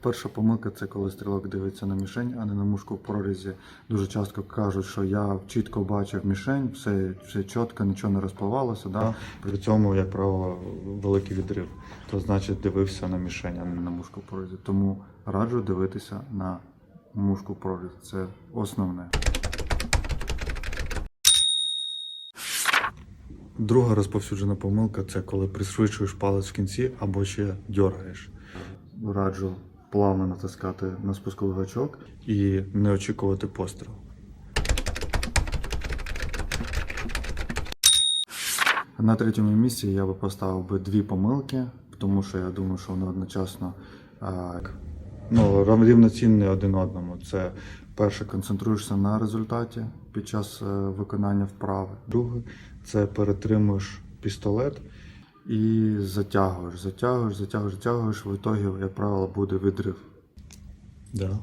Перша помилка це коли стрілок дивиться на мішень, а не на мушку в прорізі. Дуже часто кажуть, що я чітко бачив мішень, все, все чітко, нічого не розпливалося. Да? При цьому, як правило, великий відрив. То значить дивився на мішень, а не на мушку в прорізі. Тому раджу дивитися на мушку в прорізі. Це основне. Друга розповсюджена помилка це коли пришвидшуєш палець в кінці або ще дергаєш. Раджу плавно натискати на спусковий гачок і не очікувати постріл. На третьому місці я би поставив би дві помилки, тому що я думаю, що вони одночасно ну, рівноцінні один одному. Це перше, концентруєшся на результаті під час е, виконання вправи. Друге, це перетримуєш пістолет і затягуєш, затягуєш, затягуєш, затягуєш. В ітогі, як правило, буде відрив. Да.